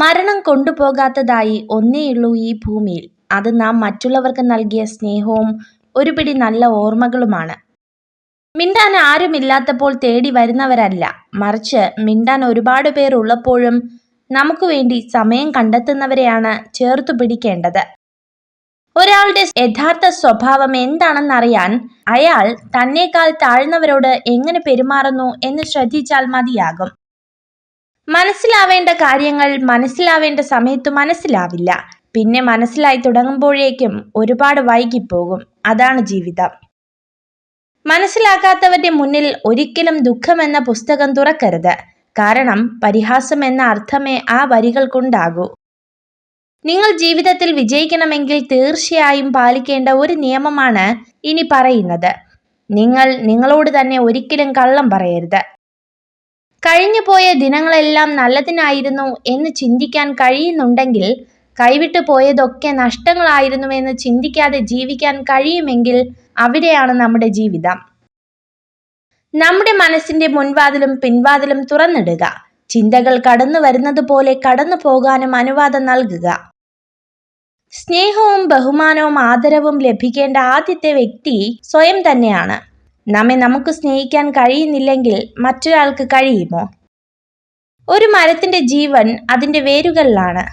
മരണം കൊണ്ടുപോകാത്തതായി ഒന്നേയുള്ളൂ ഈ ഭൂമിയിൽ. അത് നാം മറ്റുള്ളവർക്ക് നൽകിയ സ്നേഹവും ഒരുപിടി നല്ല ഓർമ്മകളുമാണ്. മിണ്ടാൻ ആരുമില്ലാത്തപ്പോൾ തേടി വരുന്നവരല്ല. മറിച്ച് മിണ്ടാൻ ഒരുപാട് പേർ ഉള്ളപ്പോഴും നമുക്ക് വേണ്ടി സമയം കണ്ടെത്തുന്നവരെയാണ് ചേർത്തു പിടിക്കേണ്ടത്. ഒരാളുടെ യഥാർത്ഥ സ്വഭാവം എന്താണെന്നറിയാൻ അയാൾ തന്നേക്കാൾ താഴ്ന്നവരോട് എങ്ങനെ പെരുമാറുന്നു എന്ന് ശ്രദ്ധിച്ചാൽ മതിയാകും. മനസ്സിലാവേണ്ട കാര്യങ്ങൾ മനസ്സിലാവേണ്ട സമയത്ത് മനസ്സിലാവില്ല. പിന്നെ മനസ്സിലായി തുടങ്ങുമ്പോഴേക്കും ഒരുപാട് വൈകിപ്പോകും. അതാണ് ജീവിതം. മനസ്സിലാക്കാത്തവരുടെ മുന്നിൽ ഒരിക്കലും ദുഃഖമെന്ന പുസ്തകം തുറക്കരുത്. കാരണം പരിഹാസം എന്ന അർത്ഥമേ ആ വരികൾ കൊണ്ടാകൂ. നിങ്ങൾ ജീവിതത്തിൽ വിജയിക്കണമെങ്കിൽ തീർച്ചയായും പാലിക്കേണ്ട ഒരു നിയമമാണ് ഇനി പറയുന്നത്. നിങ്ങൾ നിങ്ങളോട് തന്നെ ഒരിക്കലും കള്ളം പറയരുത്. കഴിഞ്ഞു പോയ ദിനങ്ങളെല്ലാം നല്ലതിനായിരുന്നു എന്ന് ചിന്തിക്കാൻ കഴിയുന്നുണ്ടെങ്കിൽ കൈവിട്ടു പോയതൊക്കെ നഷ്ടങ്ങളായിരുന്നുവെന്ന് ചിന്തിക്കാതെ ജീവിക്കാൻ കഴിയുമെങ്കിൽ അവിടെയാണ് നമ്മുടെ ജീവിതം. നമ്മുടെ മനസ്സിന്റെ മുൻവാതിലും പിൻവാതിലും തുറന്നിടുക. ചിന്തകൾ കടന്നു വരുന്നത് പോലെ കടന്നു പോകാനും അനുവാദം നൽകുക. സ്നേഹവും ബഹുമാനവും ആദരവും ലഭിക്കേണ്ട ആദ്യത്തെ വ്യക്തി സ്വയം തന്നെയാണ്. നമ്മെ നമുക്ക് സ്നേഹിക്കാൻ കഴിയുന്നില്ലെങ്കിൽ മറ്റൊരാൾക്ക് കഴിയുമോ? ഒരു മരത്തിന്റെ ജീവൻ അതിന്റെ വേരുകളിലാണ്.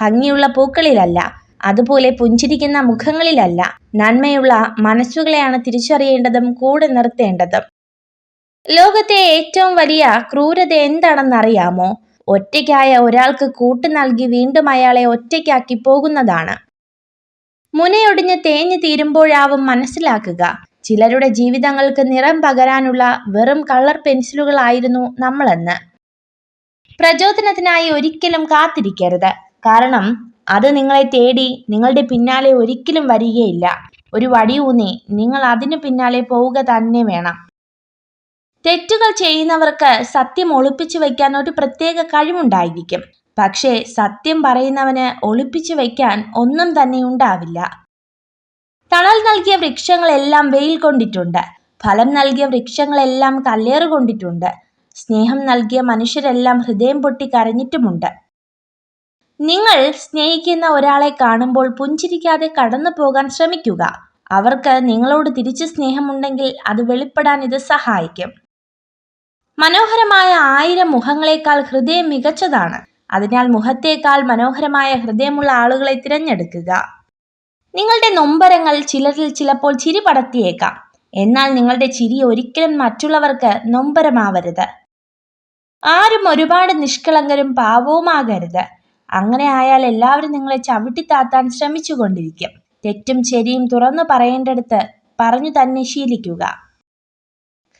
ഭംഗിയുള്ള പൂക്കളിലല്ല അതുപോലെ പുഞ്ചിരിക്കുന്ന മുഖങ്ങളിലല്ല. നന്മയുള്ള മനസ്സുകളെയാണ് തിരിച്ചറിയേണ്ടതും കൂടെ നിർത്തേണ്ടതും. ലോകത്തെ ഏറ്റവും വലിയ ക്രൂരത എന്താണെന്നറിയാമോ? ഒറ്റയ്ക്കായ ഒരാൾക്ക് കൂട്ടു നൽകി വീണ്ടും അയാളെ ഒറ്റയ്ക്കാക്കി പോകുന്നതാണ്. മുനയൊടിഞ്ഞ് തേഞ്ഞു തീരുമ്പോഴാവും മനസ്സിലാക്കുക. ചിലരുടെ ജീവിതങ്ങൾക്ക് നിറം പകരാനുള്ള വെറും കളർ പെൻസിലുകളായിരുന്നു നമ്മളെന്ന്. പ്രചോദനത്തിനായി ഒരിക്കലും കാത്തിരിക്കരുത്. കാരണം അത് നിങ്ങളെ തേടി നിങ്ങളുടെ പിന്നാലെ ഒരിക്കലും വരികയില്ല. ഒരു വടിയൂന്നി നിങ്ങൾ അതിനു പിന്നാലെ പോവുക തന്നെ വേണം. തെറ്റുകൾ ചെയ്യുന്നവർക്ക് സത്യം ഒളിപ്പിച്ചു വയ്ക്കാൻ ഒരു പ്രത്യേക കഴിവുണ്ടായിരിക്കും. പക്ഷേ സത്യം പറയുന്നവന് ഒളിപ്പിച്ചു വയ്ക്കാൻ ഒന്നും തന്നെ ഉണ്ടാവില്ല. തണൽ നൽകിയ വൃക്ഷങ്ങളെല്ലാം വെയിൽ കൊണ്ടിട്ടുണ്ട്. ഫലം നൽകിയ വൃക്ഷങ്ങളെല്ലാം കല്ലേറ് കൊണ്ടിട്ടുണ്ട്. സ്നേഹം നൽകിയ മനുഷ്യരെല്ലാം ഹൃദയം പൊട്ടി കരഞ്ഞിട്ടുമുണ്ട്. നിങ്ങൾ സ്നേഹിക്കുന്ന ഒരാളെ കാണുമ്പോൾ പുഞ്ചിരിക്കാതെ കടന്നു പോകാൻ ശ്രമിക്കുക. അവർക്ക് നിങ്ങളോട് തിരിച്ചു സ്നേഹമുണ്ടെങ്കിൽ അത് വെളിപ്പെടാൻ ഇത് സഹായിക്കും. മനോഹരമായ ആയിരം മുഖങ്ങളെക്കാൾ ഹൃദയം മികച്ചതാണ്. അതിനാൽ മുഖത്തേക്കാൾ മനോഹരമായ ഹൃദയമുള്ള ആളുകളെ തിരഞ്ഞെടുക്കുക. നിങ്ങളുടെ നൊമ്പരങ്ങൾ ചിലരിൽ ചിലപ്പോൾ ചിരി പടർത്തിയേക്കാം. എന്നാൽ നിങ്ങളുടെ ചിരി ഒരിക്കലും മറ്റുള്ളവർക്ക് നൊമ്പരമാവരുത്. ആരും ഒരുപാട് നിഷ്കളങ്കരും പാവവുമാകരുത്. അങ്ങനെ ആയാൽ എല്ലാവരും നിങ്ങളെ ചവിട്ടിത്താത്താൻ ശ്രമിച്ചുകൊണ്ടിരിക്കും. തെറ്റും ശരിയും തുറന്നു പറയേണ്ടടുത്ത് പറഞ്ഞു തന്നെ ശീലിക്കുക.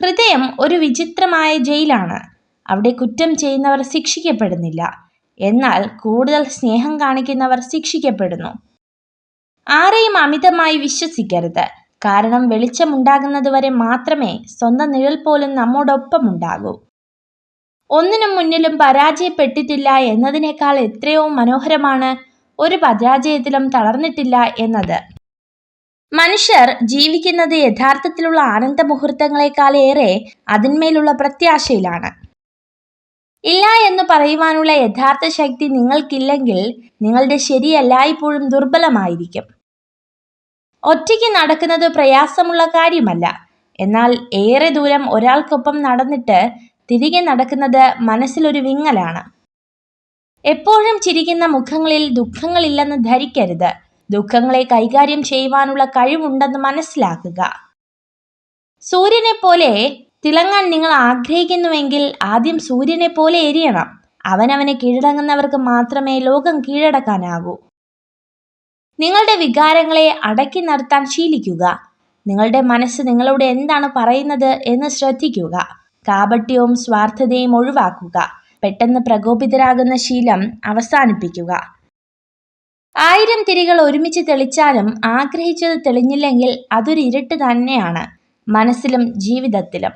ഹൃദയം ഒരു വിചിത്രമായ ജയിലാണ്. അവിടെ കുറ്റം ചെയ്യുന്നവർ ശിക്ഷിക്കപ്പെടുന്നില്ല. എന്നാൽ കൂടുതൽ സ്നേഹം കാണിക്കുന്നവർ ശിക്ഷിക്കപ്പെടുന്നു. ആരെയും അമിതമായി വിശ്വസിക്കരുത്. കാരണം വെളിച്ചമുണ്ടാകുന്നതുവരെ മാത്രമേ സ്വന്തം നിഴൽ പോലും നമ്മോടൊപ്പം ഉണ്ടാകൂ ഒന്നിനും മുന്നിലും പരാജയപ്പെട്ടിട്ടില്ല എന്നതിനേക്കാൾ എത്രയോ മനോഹരമാണ് ഒരു പരാജയത്തിലും തളർന്നിട്ടില്ല എന്നത്. മനുഷ്യർ ജീവിക്കുന്നത് യഥാർത്ഥത്തിലുള്ള ആനന്ദ മുഹൂർത്തങ്ങളെക്കാളേറെ അതിന്മേലുള്ള പ്രത്യാശയിലാണ്. ഇല്ല എന്ന് പറയുവാനുള്ള യഥാർത്ഥ ശക്തി നിങ്ങൾക്കില്ലെങ്കിൽ നിങ്ങളുടെ ശരി എല്ലായ്പ്പോഴും ദുർബലമായിരിക്കും. ഒറ്റയ്ക്ക് നടക്കുന്നത് പ്രയാസമുള്ള കാര്യമല്ല. എന്നാൽ ഏറെ ദൂരം ഒരാൾക്കൊപ്പം നടന്നിട്ട് തിരികെ നടക്കുന്നത് മനസ്സിലൊരു വിങ്ങലാണ്. എപ്പോഴും ചിരിക്കുന്ന മുഖങ്ങളിൽ ദുഃഖങ്ങളില്ലെന്ന് ധരിക്കരുത്. ദുഃഖങ്ങളെ കൈകാര്യം ചെയ്യുവാനുള്ള കഴിവുണ്ടെന്ന് മനസ്സിലാക്കുക. സൂര്യനെ പോലെ തിളങ്ങാൻ നിങ്ങൾ ആഗ്രഹിക്കുന്നുവെങ്കിൽ ആദ്യം സൂര്യനെ പോലെ എരിയണം. അവനവനെ കീഴടങ്ങുന്നവർക്ക് മാത്രമേ ലോകം കീഴടക്കാനാകൂ. നിങ്ങളുടെ വികാരങ്ങളെ അടക്കി നിർത്താൻ ശീലിക്കുക. നിങ്ങളുടെ മനസ്സ് നിങ്ങളോട് എന്താണ് പറയുന്നത് എന്ന് ശ്രദ്ധിക്കുക. കാപട്യവും സ്വാർത്ഥതയും ഒഴിവാക്കുക. പെട്ടെന്ന് പ്രകോപിതരാകുന്ന ശീലം അവസാനിപ്പിക്കുക. ആയിരം തിരികൾ ഒരുമിച്ച് തെളിച്ചാലും ആഗ്രഹിച്ചത് തെളിഞ്ഞില്ലെങ്കിൽ അതൊരു ഇരുട്ട് തന്നെയാണ്. മനസ്സിലും ജീവിതത്തിലും.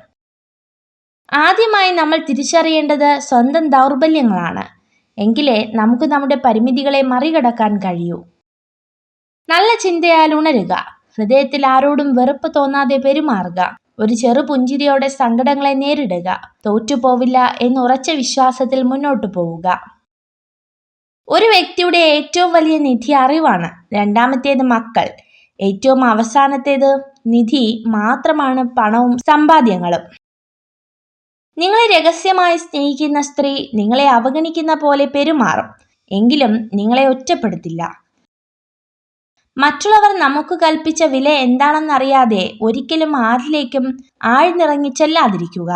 ആദ്യമായി നമ്മൾ തിരിച്ചറിയേണ്ടത് സ്വന്തം ദൗർബല്യങ്ങളാണ്. എങ്കിലേ നമുക്ക് നമ്മുടെ പരിമിതികളെ മറികടക്കാൻ കഴിയൂ. നല്ല ചിന്തയാൽ ഉണരുക. ഹൃദയത്തിൽ ആരോടും വെറുപ്പ് തോന്നാതെ പെരുമാറുക. ഒരു ചെറു പുഞ്ചിരിയോടെ സങ്കടങ്ങളെ നേരിടുക. തോറ്റുപോവില്ല എന്ന് ഉറച്ച വിശ്വാസത്തിൽ മുന്നോട്ടു പോവുക. ഒരു വ്യക്തിയുടെ ഏറ്റവും വലിയ നിധി അറിവാണ് രണ്ടാമത്തേത് മക്കൾ. ഏറ്റവും അവസാനത്തേത് നിധി മാത്രമാണ് പണവും സമ്പാദ്യങ്ങളും. നിങ്ങളെ രഹസ്യമായി സ്നേഹിക്കുന്ന സ്ത്രീ നിങ്ങളെ അവഗണിക്കുന്ന പോലെ പെരുമാറും. എങ്കിലും നിങ്ങളെ ഒറ്റപ്പെടുത്തില്ല. മറ്റുള്ളവർ നമുക്ക് കൽപ്പിച്ച വില എന്താണെന്നറിയാതെ ഒരിക്കലും ആരിലേക്കും ആഴ്ന്നിറങ്ങി ചെല്ലാതിരിക്കുക.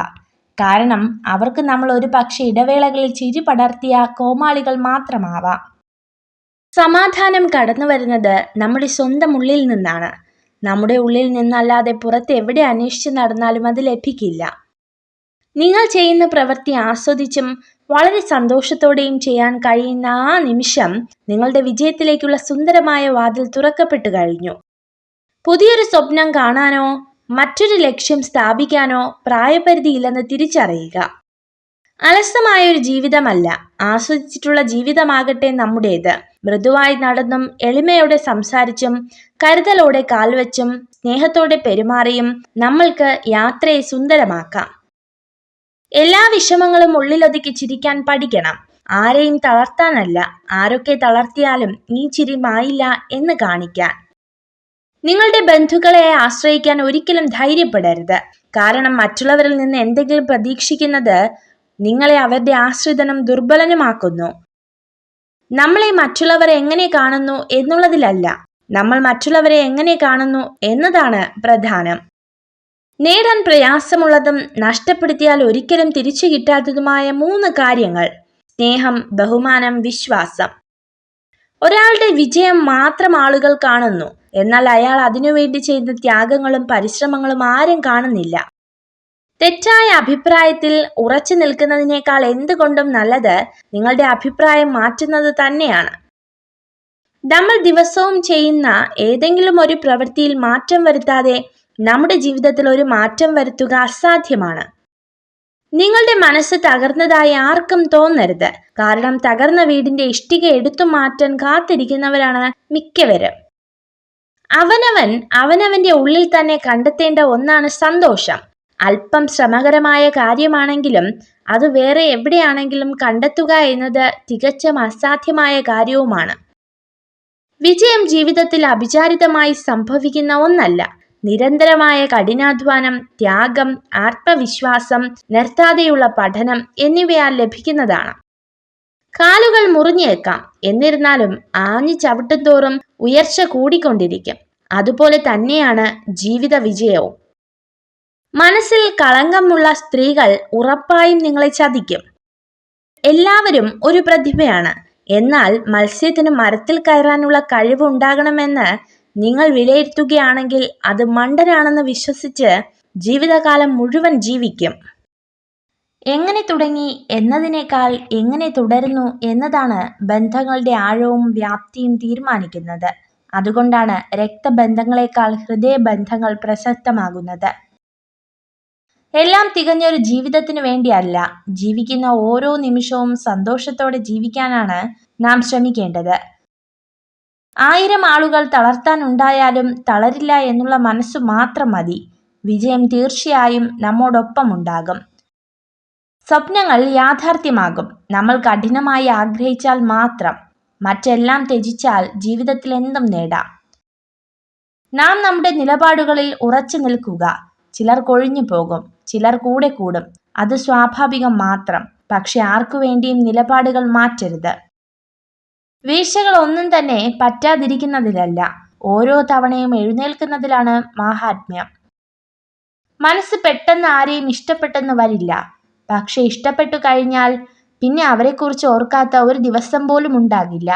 കാരണം അവർക്ക് നമ്മൾ ഒരു പക്ഷേ ഇടവേളകളിൽ ചിരി പടർത്തിയ കോമാളികൾ മാത്രമാവാം. സമാധാനം കടന്നു വരുന്നത് നമ്മുടെ സ്വന്തം ഉള്ളിൽ നിന്നാണ്. നമ്മുടെ ഉള്ളിൽ നിന്നല്ലാതെ പുറത്ത് എവിടെ അന്വേഷിച്ച് നടന്നാലും അത് ലഭിക്കില്ല. നിങ്ങൾ ചെയ്യുന്ന പ്രവൃത്തി ആസ്വദിച്ചും വളരെ സന്തോഷത്തോടെയും ചെയ്യാൻ കഴിയുന്ന ആ നിമിഷം നിങ്ങളുടെ വിജയത്തിലേക്കുള്ള സുന്ദരമായ വാതിൽ തുറക്കപ്പെട്ടു കഴിഞ്ഞു. പുതിയൊരു സ്വപ്നം കാണാനോ മറ്റൊരു ലക്ഷ്യം സ്ഥാപിക്കാനോ പ്രായപരിധിയില്ലെന്ന് തിരിച്ചറിയുക. അലസമായ ഒരു ജീവിതമല്ല ആസ്വദിച്ചിട്ടുള്ള ജീവിതമാകട്ടെ നമ്മുടേത്. മൃദുവായി നടന്നും എളിമയോടെ സംസാരിച്ചും കരുതലോടെ കാൽവച്ചും സ്നേഹത്തോടെ പെരുമാറിയും നമ്മൾക്ക് യാത്രയെ സുന്ദരമാക്കാം. എല്ലാ വിഷമങ്ങളും ഉള്ളിലൊതുക്കി ചിരിക്കാൻ പഠിക്കണം. ആരെയും തളർത്താനല്ല. ആരൊക്കെ തളർത്തിയാലും നീ ചിരി മായില്ല എന്ന് കാണിക്കാൻ. നിങ്ങളുടെ ബന്ധുക്കളെ ആശ്രയിക്കാൻ ഒരിക്കലും ധൈര്യപ്പെടരുത്. കാരണം മറ്റുള്ളവരിൽ നിന്ന് എന്തെങ്കിലും പ്രതീക്ഷിക്കുന്നത് നിങ്ങളെ അവരുടെ ആശ്രിതനും ദുർബലനുമാക്കുന്നു. നമ്മളെ മറ്റുള്ളവരെ എങ്ങനെ കാണുന്നു എന്നുള്ളതിലല്ല. നമ്മൾ മറ്റുള്ളവരെ എങ്ങനെ കാണുന്നു എന്നതാണ് പ്രധാനം. നേടാൻ പ്രയാസമുള്ളതും നഷ്ടപ്പെടുത്തിയാൽ ഒരിക്കലും തിരിച്ചു കിട്ടാത്തതുമായ മൂന്ന് കാര്യങ്ങൾ. സ്നേഹം ബഹുമാനം വിശ്വാസം. ഒരാളുടെ വിജയം മാത്രം ആളുകൾ കാണുന്നു. എന്നാൽ അയാൾ അതിനുവേണ്ടി ചെയ്ത ത്യാഗങ്ങളും പരിശ്രമങ്ങളും ആരും കാണുന്നില്ല. തെറ്റായ അഭിപ്രായത്തിൽ ഉറച്ചു നിൽക്കുന്നതിനേക്കാൾ എന്തുകൊണ്ടും നല്ലത് നിങ്ങളുടെ അഭിപ്രായം മാറ്റുന്നത് തന്നെയാണ്. നമ്മൾ ദിവസവും ചെയ്യുന്ന ഏതെങ്കിലും ഒരു പ്രവൃത്തിയിൽ മാറ്റം വരുത്താതെ നമ്മുടെ ജീവിതത്തിൽ ഒരു മാറ്റം വരുത്തുക അസാധ്യമാണ്. നിങ്ങളുടെ മനസ്സ് തകർന്നതായി ആർക്കും തോന്നരുത്. കാരണം തകർന്ന വീടിന്റെ ഇഷ്ടിക എടുത്തു മാറ്റാൻ കാത്തിരിക്കുന്നവരാണ് മിക്കവരും. അവനവൻ അവനവന്റെ ഉള്ളിൽ തന്നെ കണ്ടെത്തേണ്ട ഒന്നാണ് സന്തോഷം. അല്പം ശ്രമകരമായ കാര്യമാണെങ്കിലും അത് വേറെ എവിടെയാണെങ്കിലും കണ്ടെത്തുക എന്നത് തികച്ചും അസാധ്യമായ കാര്യവുമാണ്. വിജയം ജീവിതത്തിൽ അഭിചാരിതമായി സംഭവിക്കുന്ന ഒന്നല്ല. നിരന്തരമായ കഠിനാധ്വാനം ത്യാഗം ആത്മവിശ്വാസം നിർത്താതെയുള്ള പഠനം എന്നിവയാൽ ലഭിക്കുന്നതാണ്. കാലുകൾ മുറിഞ്ഞേക്കാം. എന്നിരുന്നാലും ആഞ്ഞു ചവിട്ടും തോറും ഉയർച്ച കൂടിക്കൊണ്ടിരിക്കും. അതുപോലെ തന്നെയാണ് ജീവിത വിജയവും മനസ്സിൽ കളങ്കമുള്ള സ്ത്രീകൾ ഉറപ്പായും നിങ്ങളെ ചതിക്കും. എല്ലാവരും ഒരു പ്രതിഭയാണ്. എന്നാൽ മത്സ്യത്തിന് മരത്തിൽ കയറാനുള്ള കഴിവ് ഉണ്ടാകണമെന്ന് നിങ്ങൾ വിലയിരുത്തുകയാണെങ്കിൽ അത് മണ്ടനാണെന്ന് വിശ്വസിച്ച് ജീവിതകാലം മുഴുവൻ ജീവിക്കും. എങ്ങനെ തുടങ്ങി? എന്നതിനേക്കാൾ എങ്ങനെ തുടരുന്നു? എന്നതാണ് ബന്ധങ്ങളുടെ ആഴവും വ്യാപ്തിയും തീരുമാനിക്കുന്നത്. അതുകൊണ്ടാണ് രക്തബന്ധങ്ങളെക്കാൾ ഹൃദയബന്ധങ്ങൾ പ്രസക്തമാകുന്നത് എല്ലാം തികഞ്ഞൊരു ജീവിതത്തിനു വേണ്ടിയല്ല. ജീവിക്കുന്ന ഓരോ നിമിഷവും സന്തോഷത്തോടെ ജീവിക്കാനാണ് നാം ശ്രമിക്കേണ്ടത്. ആയിരം ആളുകൾ തളർത്താൻ ഉണ്ടായാലും തളരില്ല എന്നുള്ള മനസ്സു മാത്രം മതി. വിജയം തീർച്ചയായും നമ്മോടൊപ്പം ഉണ്ടാകും സ്വപ്നങ്ങൾ യാഥാർത്ഥ്യമാകും. നമ്മൾ കഠിനമായി ആഗ്രഹിച്ചാൽ മാത്രം. മറ്റെല്ലാം ത്യജിച്ചാൽ ജീവിതത്തിൽ എന്തും നേടാം. നാം നമ്മുടെ നിലപാടുകളിൽ ഉറച്ചു നിൽക്കുക. ചിലർ കൊഴിഞ്ഞു പോകും. ചിലർ കൂടെ കൂടും. അത് സ്വാഭാവികം മാത്രം. പക്ഷെ ആർക്കു വേണ്ടിയും നിലപാടുകൾ മാറ്റരുത്. വീഴ്ചകൾ ഒന്നും തന്നെ പറ്റാതിരിക്കുന്നതിലല്ല. ഓരോ തവണയും എഴുന്നേൽക്കുന്നതിലാണ് മാഹാത്മ്യം. മനസ്സ് പെട്ടെന്ന് ആരെയും ഇഷ്ടപ്പെട്ടെന്ന് വരില്ല. പക്ഷെ ഇഷ്ടപ്പെട്ടു കഴിഞ്ഞാൽ പിന്നെ അവരെക്കുറിച്ച് ഓർക്കാത്ത ഒരു ദിവസം പോലും ഉണ്ടാകില്ല.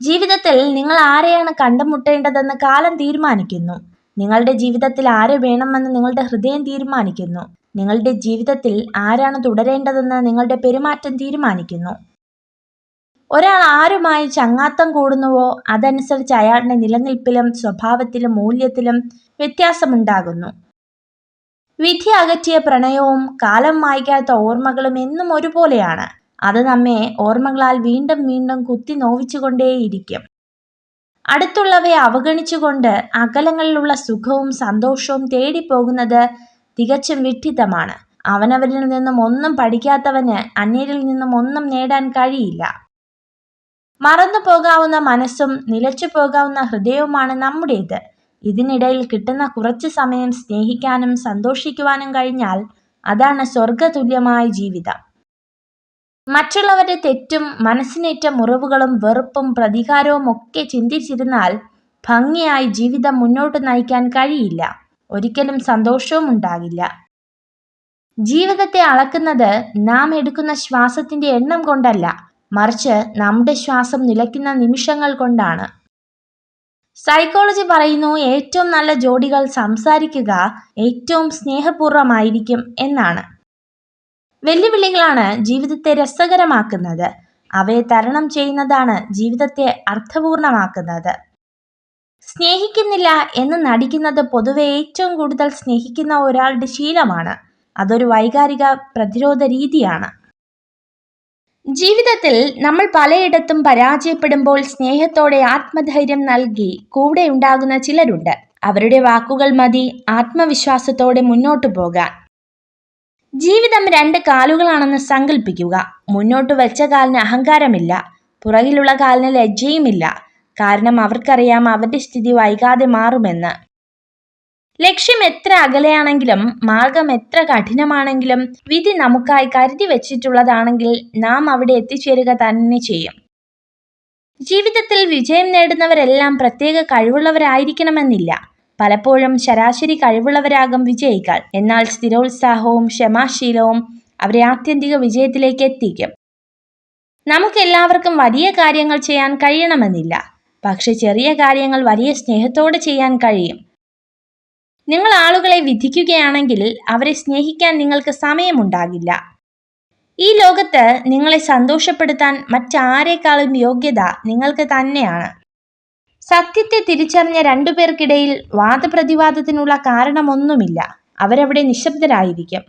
ജീവിതത്തിൽ നിങ്ങൾ ആരെയാണ് കണ്ടുമുട്ടേണ്ടതെന്ന് കാലം തീരുമാനിക്കുന്നു. നിങ്ങളുടെ ജീവിതത്തിൽ ആരെ വേണമെന്ന് നിങ്ങളുടെ ഹൃദയം തീരുമാനിക്കുന്നു. നിങ്ങളുടെ ജീവിതത്തിൽ ആരാണ് തുടരേണ്ടതെന്ന് നിങ്ങളുടെ പെരുമാറ്റം തീരുമാനിക്കുന്നു. ഒരാൾ ആരുമായി ചങ്ങാത്തം കൂടുന്നുവോ അതനുസരിച്ച് അയാളുടെ നിലനിൽപ്പിലും സ്വഭാവത്തിലും മൂല്യത്തിലും വ്യത്യാസമുണ്ടാകുന്നു. വിധി അകറ്റിയ പ്രണയവും കാലം മായ്ക്കാത്ത ഓർമ്മകളും എന്നും ഒരുപോലെയാണ്. അത് നമ്മെ ഓർമ്മകളാൽ വീണ്ടും വീണ്ടും കുത്തി നോവിച്ചുകൊണ്ടേയിരിക്കും. അടുത്തുള്ളവയെ അവഗണിച്ചുകൊണ്ട് അകലങ്ങളിലുള്ള സുഖവും സന്തോഷവും തേടിപ്പോകുന്നത് തികച്ചും വിഡ്ഢിത്തമാണ് അവനവരിൽ നിന്നും ഒന്നും പഠിക്കാത്തവന് അന്യരിൽ നിന്നും ഒന്നും നേടാൻ കഴിയില്ല. മറന്നു പോകാവുന്ന മനസ്സും നിലച്ചു പോകാവുന്ന ഹൃദയവുമാണ് നമ്മുടേത്. ഇതിനിടയിൽ കിട്ടുന്ന കുറച്ച് സമയം സ്നേഹിക്കാനും സന്തോഷിക്കുവാനും കഴിഞ്ഞാൽ അതാണ് സ്വർഗതുല്യമായ ജീവിതം. മറ്റുള്ളവരുടെ തെറ്റും മനസ്സിനേറ്റ മുറിവുകളും വെറുപ്പും പ്രതികാരവും ഒക്കെ ചിന്തിച്ചിരുന്നാൽ ഭംഗിയായി ജീവിതം മുന്നോട്ട് നയിക്കാൻ കഴിയില്ല. ഒരിക്കലും സന്തോഷവും ഉണ്ടാകില്ല. ജീവിതത്തെ അളക്കുന്നത് നാം എടുക്കുന്ന ശ്വാസത്തിന്റെ എണ്ണം കൊണ്ടല്ല. മറിച്ച് നമ്മുടെ ശ്വാസം നിലയ്ക്കുന്ന നിമിഷങ്ങൾ കൊണ്ടാണ്. സൈക്കോളജി പറയുന്നു ഏറ്റവും നല്ല ജോഡികൾ സംസാരിക്കുക ഏറ്റവും സ്നേഹപൂർവമായിരിക്കും എന്നാണ്. വെല്ലുവിളികളാണ് ജീവിതത്തെ രസകരമാക്കുന്നത്. അവയെ തരണം ചെയ്യുന്നതാണ് ജീവിതത്തെ അർത്ഥപൂർണമാക്കുന്നത്. സ്നേഹിക്കുന്നില്ല എന്ന് നടിക്കുന്നത് പൊതുവെ ഏറ്റവും കൂടുതൽ സ്നേഹിക്കുന്ന ഒരാളുടെ ശീലമാണ്. അതൊരു വൈകാരിക പ്രതിരോധ രീതിയാണ്. ജീവിതത്തിൽ നമ്മൾ പലയിടത്തും പരാജയപ്പെടുമ്പോൾ സ്നേഹത്തോടെ ആത്മധൈര്യം നൽകി കൂടെ ഉണ്ടാകുന്ന ചിലരുണ്ട്. അവരുടെ വാക്കുകൾ മതി ആത്മവിശ്വാസത്തോടെ മുന്നോട്ടു പോകാൻ. ജീവിതം രണ്ട് കാലുകളാണെന്ന് സങ്കല്പിക്കുക മുന്നോട്ട് വെച്ച കാലിന് അഹങ്കാരമില്ല പുറകിലുള്ള കാലിന് ലജ്ജയുമില്ല. കാരണം അവർക്കറിയാം അവരുടെ സ്ഥിതി വൈകാതെ മാറുമെന്ന്. ലക്ഷ്യം എത്ര അകലെയാണെങ്കിലും മാർഗം എത്ര കഠിനമാണെങ്കിലും വിധി നമുക്കായി കരുതി വെച്ചിട്ടുള്ളതാണെങ്കിൽ നാം അവിടെ എത്തിച്ചേരുക തന്നെ ചെയ്യും. ജീവിതത്തിൽ വിജയം നേടുന്നവരെല്ലാം പ്രത്യേക കഴിവുള്ളവരായിരിക്കണമെന്നില്ല. പലപ്പോഴും ശരാശരി കഴിവുള്ളവരാകും വിജയികൾ. എന്നാൽ സ്ഥിരോത്സാഹവും ക്ഷമാശീലവും അവരെ ആത്യന്തിക വിജയത്തിലേക്ക് എത്തിക്കും. നമുക്കെല്ലാവർക്കും വലിയ കാര്യങ്ങൾ ചെയ്യാൻ കഴിയണമെന്നില്ല. പക്ഷെ ചെറിയ കാര്യങ്ങൾ വലിയ സ്നേഹത്തോടെ ചെയ്യാൻ കഴിയും. നിങ്ങൾ ആളുകളെ വിധിക്കുകയാണെങ്കിൽ അവരെ സ്നേഹിക്കാൻ നിങ്ങൾക്ക് സമയമുണ്ടാകില്ല. ഈ ലോകത്ത് നിങ്ങളെ സന്തോഷപ്പെടുത്താൻ മറ്റാരേക്കാളും യോഗ്യത നിങ്ങൾക്ക് തന്നെയാണ്. സത്യത്തെ തിരിച്ചറിഞ്ഞ രണ്ടുപേർക്കിടയിൽ വാദപ്രതിവാദത്തിനുള്ള കാരണമൊന്നുമില്ല. അവരവിടെ നിശബ്ദരായിരിക്കും.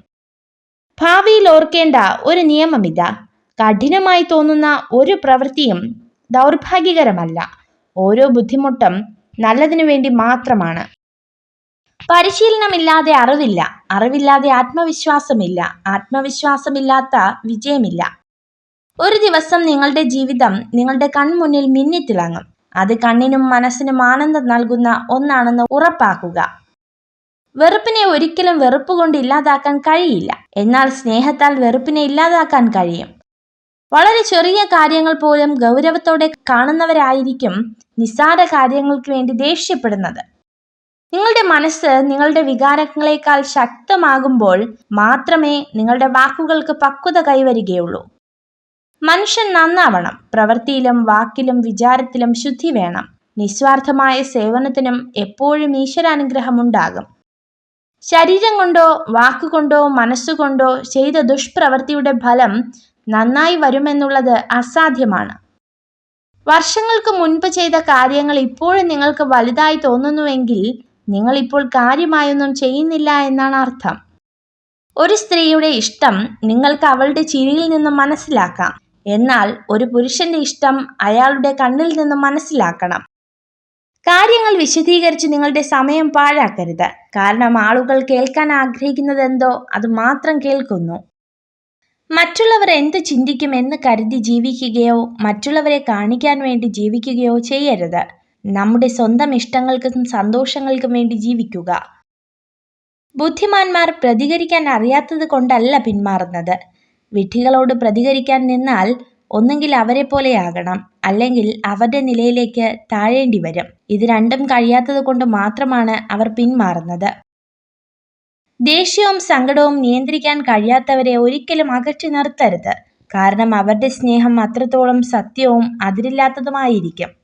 ഭാവിയിൽ ഓർക്കേണ്ട ഒരു നിയമമില്ല കഠിനമായി തോന്നുന്ന ഒരു പ്രവൃത്തിയും ദൗർഭാഗ്യകരമല്ല. ഓരോ ബുദ്ധിമുട്ടും നല്ലതിനു വേണ്ടി മാത്രമാണ്. പരിശീലനമില്ലാതെ അറിവില്ല. അറിവില്ലാതെ ആത്മവിശ്വാസമില്ല. ആത്മവിശ്വാസമില്ലാത്ത വിജയമില്ല. ഒരു ദിവസം നിങ്ങളുടെ ജീവിതം നിങ്ങളുടെ കൺമുന്നിൽ മിന്നിത്തിളങ്ങും. അത് കണ്ണിനും മനസ്സിനും ആനന്ദം നൽകുന്ന ഒന്നാണെന്ന് ഉറപ്പാക്കുക. വെറുപ്പിനെ ഒരിക്കലും വെറുപ്പ് കൊണ്ട് ഇല്ലാതാക്കാൻ കഴിയില്ല. എന്നാൽ സ്നേഹത്താൽ വെറുപ്പിനെ ഇല്ലാതാക്കാൻ കഴിയും. വളരെ ചെറിയ കാര്യങ്ങൾ പോലും ഗൗരവത്തോടെ കാണുന്നവരായിരിക്കും നിസ്സാര കാര്യങ്ങൾക്ക് വേണ്ടി ദേഷ്യപ്പെടുന്നത്. നിങ്ങളുടെ മനസ്സ് നിങ്ങളുടെ വികാരങ്ങളെക്കാൾ ശക്തമാകുമ്പോൾ മാത്രമേ നിങ്ങളുടെ വാക്കുകൾക്ക് പക്വത കൈവരികയുള്ളൂ. മനുഷ്യൻ നന്നാവണം. പ്രവൃത്തിയിലും വാക്കിലും വിചാരത്തിലും ശുദ്ധി വേണം. നിസ്വാർത്ഥമായ സേവനത്തിനും എപ്പോഴും ഈശ്വരാനുഗ്രഹം ഉണ്ടാകും ശരീരം കൊണ്ടോ വാക്കുകൊണ്ടോ മനസ്സുകൊണ്ടോ ചെയ്ത ദുഷ്പ്രവൃത്തിയുടെ ഫലം നന്നായി വരുമെന്നുള്ളത് അസാധ്യമാണ്. വർഷങ്ങൾക്ക് മുൻപ് ചെയ്ത കാര്യങ്ങൾ ഇപ്പോഴും നിങ്ങൾക്ക് വലുതായി തോന്നുന്നുവെങ്കിൽ നിങ്ങൾ ഇപ്പോൾ കാര്യമായൊന്നും ചെയ്യുന്നില്ല എന്നാണ് അർത്ഥം. ഒരു സ്ത്രീയുടെ ഇഷ്ടം നിങ്ങൾക്ക് അവളുടെ ചിരിയിൽ നിന്നും മനസ്സിലാക്കാം. എന്നാൽ ഒരു പുരുഷന്റെ ഇഷ്ടം അയാളുടെ കണ്ണിൽ നിന്നും മനസ്സിലാക്കണം. കാര്യങ്ങൾ വിശദീകരിച്ച് നിങ്ങളുടെ സമയം പാഴാക്കരുത്. കാരണം ആളുകൾ കേൾക്കാൻ ആഗ്രഹിക്കുന്നത് എന്തോ അത് മാത്രം കേൾക്കുന്നു. മറ്റുള്ളവർ എന്ത് ചിന്തിക്കും എന്ന് കരുതി ജീവിക്കുകയോ മറ്റുള്ളവരെ കാണിക്കാൻ വേണ്ടി ജീവിക്കുകയോ ചെയ്യരുത്. നമ്മുടെ സ്വന്തം ഇഷ്ടങ്ങൾക്കും സന്തോഷങ്ങൾക്കും വേണ്ടി ജീവിക്കുക. ബുദ്ധിമാന്മാർ പ്രതികരിക്കാൻ അറിയാത്തത് കൊണ്ടല്ല പിന്മാറുന്നത്. വിഡ്ഢികളോട് പ്രതികരിക്കാൻ നിന്നാൽ ഒന്നുകിൽ അവരെ പോലെയാകണം അല്ലെങ്കിൽ അവരുടെ നിലയിലേക്ക് താഴേണ്ടി വരും. ഇത് രണ്ടും കഴിയാത്തത് കൊണ്ട് മാത്രമാണ് അവർ പിന്മാറുന്നത്. ദേഷ്യവും സങ്കടവും നിയന്ത്രിക്കാൻ കഴിയാത്തവരെ ഒരിക്കലും അകറ്റി നിർത്തരുത്. കാരണം അവരുടെ സ്നേഹം അത്രത്തോളം സത്യവും അതിരില്ലാത്തതുമായിരിക്കും.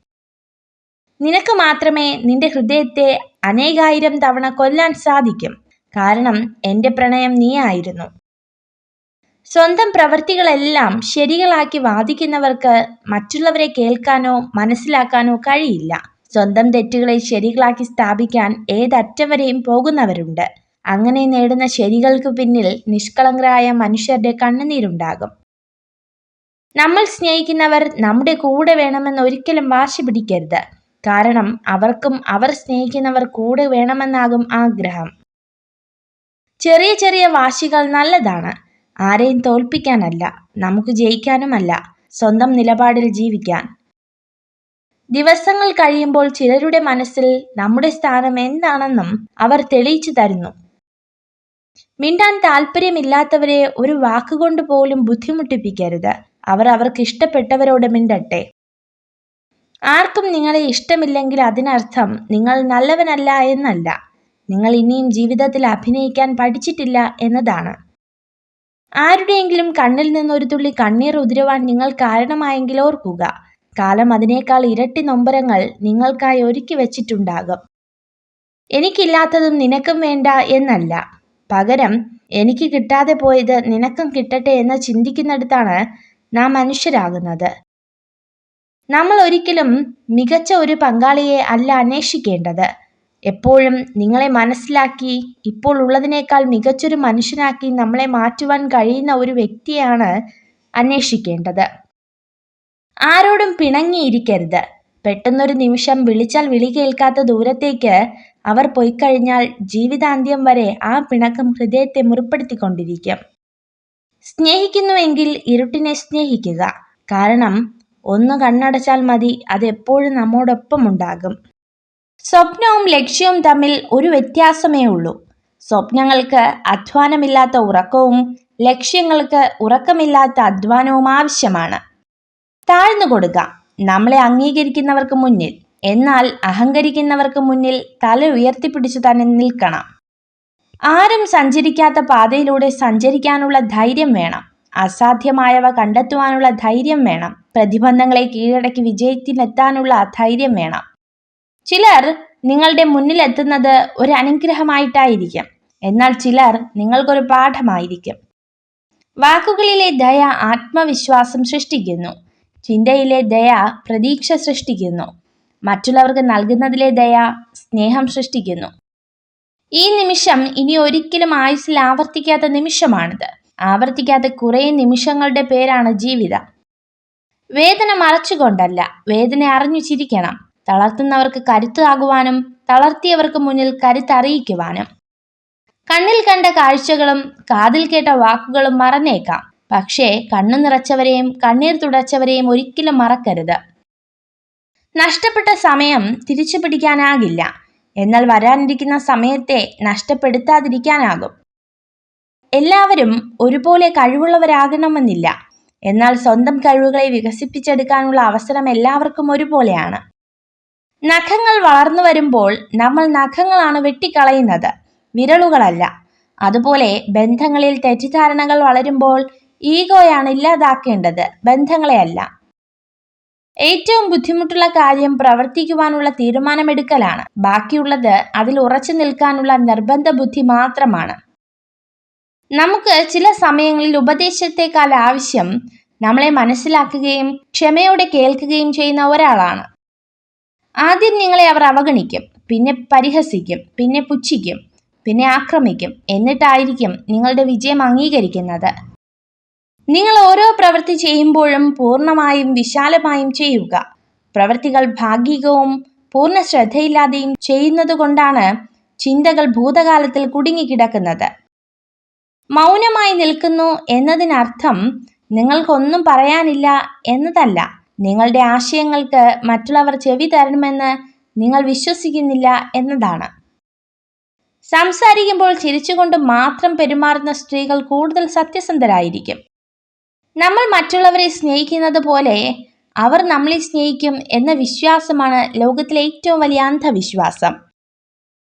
നിനക്ക് മാത്രമേ നിന്റെ ഹൃദയത്തെ അനേകായിരം തവണ കൊല്ലാൻ സാധിക്കും. കാരണം എന്റെ പ്രണയം നീ ആയിരുന്നു. സ്വന്തം പ്രവൃത്തികളെല്ലാം ശരികളാക്കി വാദിക്കുന്നവർക്ക് മറ്റുള്ളവരെ കേൾക്കാനോ മനസ്സിലാക്കാനോ കഴിയില്ല. സ്വന്തം തെറ്റുകളെ ശരികളാക്കി സ്ഥാപിക്കാൻ ഏതറ്റവരെയും പോകുന്നവരുണ്ട്. അങ്ങനെ നേടുന്ന ശരികൾക്ക് പിന്നിൽ നിഷ്കളങ്കരായ മനുഷ്യരുടെ കണ്ണുനീരുണ്ടാകും. നമ്മൾ സ്നേഹിക്കുന്നവർ നമ്മുടെ കൂടെ വേണമെന്ന് ഒരിക്കലും വാശി പിടിക്കരുത്. കാരണം അവർക്കും അവർ സ്നേഹിക്കുന്നവർ കൂടെ വേണമെന്നാകും ആഗ്രഹം. ചെറിയ ചെറിയ വാശികൾ നല്ലതാണ്. ആരെയും തോൽപ്പിക്കാനല്ല നമുക്ക് ജയിക്കാനുമല്ല സ്വന്തം നിലപാടിൽ ജീവിക്കാൻ. ദിവസങ്ങൾ കഴിയുമ്പോൾ ചിലരുടെ മനസ്സിൽ നമ്മുടെ സ്ഥാനം എന്താണെന്നും അവർ തെളിയിച്ചു തരുന്നു. മിണ്ടാൻ താല്പര്യമില്ലാത്തവരെ ഒരു വാക്കുകൊണ്ട് പോലും ബുദ്ധിമുട്ടിപ്പിക്കരുത്. അവർ അവർക്ക് ഇഷ്ടപ്പെട്ടവരോട് മിണ്ടട്ടെ. ആർക്കും നിങ്ങളെ ഇഷ്ടമില്ലെങ്കിൽ അതിനർത്ഥം നിങ്ങൾ നല്ലവനല്ല എന്നല്ല. നിങ്ങൾ ഇനിയും ജീവിതത്തിൽ അഭിനയിക്കാൻ പഠിച്ചിട്ടില്ല എന്നതാണ്. ആരുടെയെങ്കിലും കണ്ണിൽ നിന്നൊരു തുള്ളി കണ്ണീർ ഉതിരുവാൻ നിങ്ങൾ കാരണമായെങ്കിൽ ഓർക്കുക. കാലം അതിനേക്കാൾ ഇരട്ടി നൊമ്പരങ്ങൾ നിങ്ങൾക്കായി ഒരുക്കി വെച്ചിട്ടുണ്ടാകും. എനിക്കില്ലാത്തതും നിനക്കും വേണ്ട എന്നല്ല. പകരം എനിക്ക് കിട്ടാതെ പോയത് നിനക്കും കിട്ടട്ടെ എന്ന് ചിന്തിക്കുന്നിടത്താണ് നാം മനുഷ്യരാകുന്നത്. നമ്മൾ ഒരിക്കലും മികച്ച ഒരു പങ്കാളിയെ അല്ല അന്വേഷിക്കേണ്ടത്. എപ്പോഴും നിങ്ങളെ മനസ്സിലാക്കി ഇപ്പോൾ ഉള്ളതിനേക്കാൾ മികച്ചൊരു മനുഷ്യനാക്കി നമ്മളെ മാറ്റുവാൻ കഴിയുന്ന ഒരു വ്യക്തിയാണ് അന്വേഷിക്കേണ്ടത്. ആരോടും പിണങ്ങിയിരിക്കരുത്. പെട്ടെന്നൊരു നിമിഷം വിളിച്ചാൽ വിളി കേൾക്കാത്ത ദൂരത്തേക്ക് അവർ പോയി കഴിഞ്ഞാൽ ജീവിതാന്ത്യം വരെ ആ പിണക്കം ഹൃദയത്തെ മുറിപ്പെടുത്തിക്കൊണ്ടിരിക്കും. സ്നേഹിക്കുന്നുവെങ്കിൽ ഇരുട്ടിനെ സ്നേഹിക്കുക. കാരണം ഒന്ന് കണ്ണടച്ചാൽ മതി. അത് എപ്പോഴും നമ്മോടൊപ്പം ഉണ്ടാകും. സ്വപ്നവും ലക്ഷ്യവും തമ്മിൽ ഒരു വ്യത്യാസമേ ഉള്ളൂ. സ്വപ്നങ്ങൾക്ക് അധ്വാനമില്ലാത്ത ഉറക്കവും ലക്ഷ്യങ്ങൾക്ക് ഉറക്കമില്ലാത്ത അധ്വാനവും ആവശ്യമാണ്. താഴ്ന്നു കൊടുക്കുക നമ്മളെ അംഗീകരിക്കുന്നവർക്ക് മുന്നിൽ. എന്നാൽ അഹങ്കരിക്കുന്നവർക്ക് മുന്നിൽ തല ഉയർത്തിപ്പിടിച്ചു തന്നെ നിൽക്കണം. ആരും സഞ്ചരിക്കാത്ത പാതയിലൂടെ സഞ്ചരിക്കാനുള്ള ധൈര്യം വേണം. അസാധ്യമായവ കണ്ടെത്തുവാനുള്ള ധൈര്യം വേണം. പ്രതിബന്ധങ്ങളെ കീഴടക്കി വിജയത്തിനെത്താനുള്ള ധൈര്യം വേണം. ചിലർ നിങ്ങളുടെ മുന്നിലെത്തുന്നത് ഒരു അനുഗ്രഹമായിട്ടായിരിക്കും. എന്നാൽ ചിലർ നിങ്ങൾക്കൊരു പാഠമായിരിക്കും. വാക്കുകളിലെ ദയ ആത്മവിശ്വാസം സൃഷ്ടിക്കുന്നു. ചിന്തയിലെ ദയ പ്രതീക്ഷ സൃഷ്ടിക്കുന്നു. മറ്റുള്ളവർക്ക് നൽകുന്നതിലെ ദയ സ്നേഹം സൃഷ്ടിക്കുന്നു. ഈ നിമിഷം ഇനി ഒരിക്കലും ആയുസ്സിൽ ആവർത്തിക്കാത്ത നിമിഷമാണിത്. ആവർത്തിക്കാത്ത കുറേ നിമിഷങ്ങളുടെ പേരാണ് ജീവിതം. വേദന മറച്ചുകൊണ്ടല്ല വേദന അറിഞ്ഞു ചിരിക്കണം തളർത്തുന്നവർക്ക് കരുത്താകുവാനും തളർത്തിയവർക്ക് മുന്നിൽ കരുത്തറിയിക്കുവാനും. കണ്ണിൽ കണ്ട കാഴ്ചകളും കാതിൽ കേട്ട വാക്കുകളും മറന്നേക്കാം. പക്ഷേ കണ്ണു നിറച്ചവരെയും കണ്ണീർ തുടച്ചവരെയും ഒരിക്കലും മറക്കരുത്. നഷ്ടപ്പെട്ട സമയം തിരിച്ചു പിടിക്കാനാകില്ല എന്നാൽ വരാനിരിക്കുന്ന സമയത്തെ നഷ്ടപ്പെടുത്താതിരിക്കാനാകും. എല്ലാവരും ഒരുപോലെ കഴിവുള്ളവരാകണമെന്നില്ല. എന്നാൽ സ്വന്തം കഴിവുകളെ വികസിപ്പിച്ചെടുക്കാനുള്ള അവസരം എല്ലാവർക്കും ഒരുപോലെയാണ്. നഖങ്ങൾ വളർന്നു വരുമ്പോൾ നമ്മൾ നഖങ്ങളാണ് വെട്ടിക്കളയുന്നത്. വിരലുകളല്ല അതുപോലെ ബന്ധങ്ങളിൽ തെറ്റിദ്ധാരണകൾ വളരുമ്പോൾ ഈഗോയാണ് ഇല്ലാതാക്കേണ്ടത്. ബന്ധങ്ങളെയല്ല. ഏറ്റവും ബുദ്ധിമുട്ടുള്ള കാര്യം പ്രവർത്തിക്കുവാനുള്ള തീരുമാനമെടുക്കലാണ്. ബാക്കിയുള്ളത് അതിൽ ഉറച്ചു നിൽക്കാനുള്ള നിർബന്ധ ബുദ്ധി മാത്രമാണ്. നമുക്ക് ചില സമയങ്ങളിൽ ഉപദേശത്തെക്കാൾ ആവശ്യം നമ്മളെ മനസ്സിലാക്കുകയും ക്ഷമയോടെ കേൾക്കുകയും ചെയ്യുന്ന ഒരാളാണ്. ആദ്യം നിങ്ങളെ അവർ അവഗണിക്കും പിന്നെ പരിഹസിക്കും പിന്നെ പുച്ഛിക്കും പിന്നെ ആക്രമിക്കും. എന്നിട്ടായിരിക്കും നിങ്ങളുടെ വിജയം അംഗീകരിക്കുന്നത്. നിങ്ങൾ ഓരോ പ്രവൃത്തി ചെയ്യുമ്പോഴും പൂർണമായും വിശാലമായും ചെയ്യുക. പ്രവൃത്തികൾ ഭാഗികവും പൂർണ ശ്രദ്ധയില്ലാതെയും ചെയ്യുന്നത് കൊണ്ടാണ് ചിന്തകൾ ഭൂതകാലത്തിൽ കുടുങ്ങിക്കിടക്കുന്നത്. മൗനമായി നിൽക്കുന്നു എന്നതിനർത്ഥം നിങ്ങൾക്കൊന്നും പറയാനില്ല എന്നതല്ല. നിങ്ങളുടെ ആശയങ്ങൾക്ക് മറ്റുള്ളവർ ചെവി തരണമെന്ന് നിങ്ങൾ വിശ്വസിക്കുന്നില്ല എന്നതാണ്. സംസാരിക്കുമ്പോൾ ചിരിച്ചുകൊണ്ട് മാത്രം പെരുമാറുന്ന സ്ത്രീകൾ കൂടുതൽ സത്യസന്ധരായിരിക്കും. നമ്മൾ മറ്റുള്ളവരെ സ്നേഹിക്കുന്നത് പോലെ അവർ നമ്മളെ സ്നേഹിക്കും എന്ന വിശ്വാസമാണ് ലോകത്തിലെ ഏറ്റവും വലിയ അന്ധവിശ്വാസം.